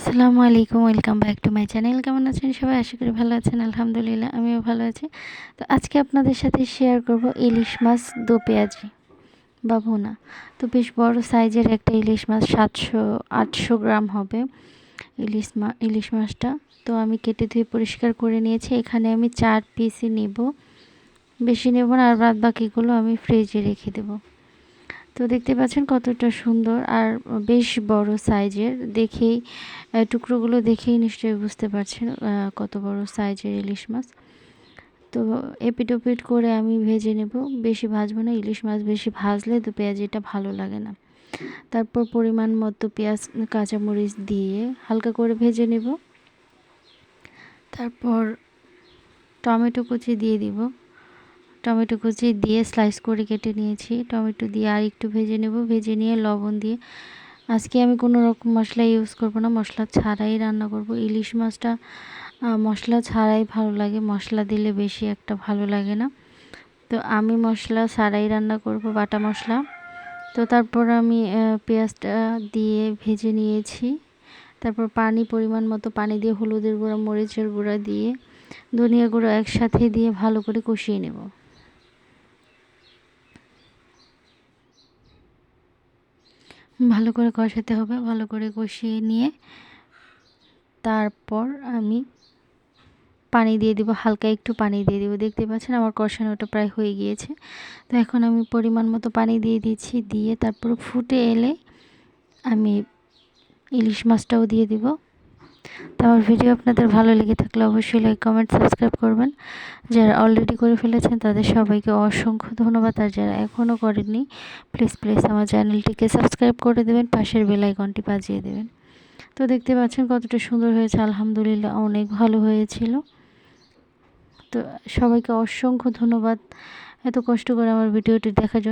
আসসালামু আলাইকুম, welcome back to my channel. কেমন আছেন সবাই? আশা করি ভালো আছেন, আলহামদুলিল্লাহ, আমিও ভালো আছি। তো আজকে আপনাদের সাথে শেয়ার করব ইলিশ মাছ দো পেঁয়াজি বা ভুনা। তো বেশ বড় সাইজের একটা ইলিশ মাছ, সাতশো, আটশো গ্রাম হবে ইলিশ মা, ইলিশ মাছটা। তো আমি কেটে ধুয়ে পরিষ্কার করে নিয়েছি। এখানে আমি চার পিসই নেব। বেশি নেব না, আর বাদ বাকিগুলো আমি ফ্রিজে রেখে দেবো। তো দেখতে পাচ্ছেন কতটা সুন্দর আর বেশ বড় সাইজের। দেখেই টুকরোগুলো দেখেই নিশ্চয়ই বুঝতে পারছেন কত বড় সাইজের ইলিশ মাছ। তো এপিটোপিট করে আমি ভেজে নেব। বেশি ভাজবো না, ইলিশ মাছ বেশি ভাজলে তো পেঁয়াজিটা ভালো লাগে না। তারপর পরিমাণ মতো পেঁয়াজ, কাঁচামরিচ দিয়ে হালকা করে ভেজে নেব। তারপর টমেটো কুচি দিয়ে দিব। টমেটো কুচি দিয়ে স্লাইস করে কেটে নিয়েছি। টমেটো দিয়ে আর একটু ভেজে নেব। ভেজে নিয়ে লবণ দিয়ে আজকে আমি কোনো রকম মশলা ইউজ করব না, মশলা ছাড়াই রান্না করব। ইলিশ মাছটা মশলা ছাড়াই ভালো লাগে। মশলা দিলে বেশি একটা ভালো লাগে না। তো আমি মশলা ছাড়াই রান্না করব, বাটা মশলা। তো তারপর আমি পেঁয়াজটা দিয়ে ভেজে নিয়েছি। তারপর পানি, পরিমাণ মতো পানি দিয়ে হলুদের গুঁড়া, মরিচের গুঁড়া দিয়ে ধনিয়া গুঁড়ো একসাথে দিয়ে ভালো করে কষিয়ে নেব। ভালো করে কষাতে হবে, ভালো করে কষিয়ে নিয়ে তারপর আমি পানি দিয়ে দিব, হালকা একটু পানি দিয়ে দিব। দেখতে পাচ্ছেন আমার কষানোটা প্রায় হয়ে গিয়েছে। তো এখন আমি পরিমাণ মতো পানি দিয়ে দিচ্ছি, দিয়ে তারপর ফুটে এলে আমি ইলিশ মাছটাও দিয়ে দিব। তো আমার ভিডিও আপনাদের ভালো লেগে থাকলে অবশ্যই লাইক কমেন্ট সাবস্ক্রাইব করবেন। যারা অলরেডি করে ফেলেছেন, তাদের সবাইকে অসংখ্য ধন্যবাদ। আর যারা এখনও করেননি প্লিজ প্লিজ আমার চ্যানেলটিকে সাবস্ক্রাইব করে দেবেন, পাশের বেল বাজিয়ে দেবেন। তো দেখতে পাচ্ছেন কতটা সুন্দর হয়েছে, আলহামদুলিল্লাহ অনেক ভালো হয়েছিল। তো সবাইকে অসংখ্য ধন্যবাদ। এত কষ্ট করে আমার ভিডিওটি দেখার জন্য